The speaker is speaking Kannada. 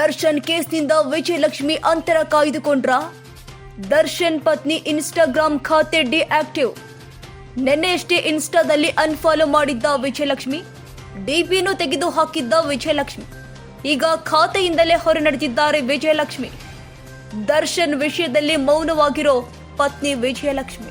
ದರ್ಶನ್ ಕೇಸ್ನಿಂದ ವಿಜಯಲಕ್ಷ್ಮಿ ಅಂತರ ಕಾಯ್ದುಕೊಂಡ್ರ. ದರ್ಶನ್ ಪತ್ನಿ ಇನ್ಸ್ಟಾಗ್ರಾಮ್ ಖಾತೆ ಡಿಆಕ್ಟಿವ್. ನಿನ್ನೆಯಷ್ಟೇ ಇನ್ಸ್ಟಾದಲ್ಲಿ ಅನ್ಫಾಲೋ ಮಾಡಿದ್ದ ವಿಜಯಲಕ್ಷ್ಮಿ ಡಿಪಿಯನ್ನು ತೆಗೆದು ಹಾಕಿದ್ದ ವಿಜಯಲಕ್ಷ್ಮಿ. ಈಗ ಖಾತೆಯಿಂದಲೇ ಹೊರ ನಡೆದಿದ್ದಾರೆ ವಿಜಯಲಕ್ಷ್ಮಿ. ದರ್ಶನ್ ವಿಷಯದಲ್ಲಿ ಮೌನವಾಗಿರೋ ಪತ್ನಿ ವಿಜಯಲಕ್ಷ್ಮಿ.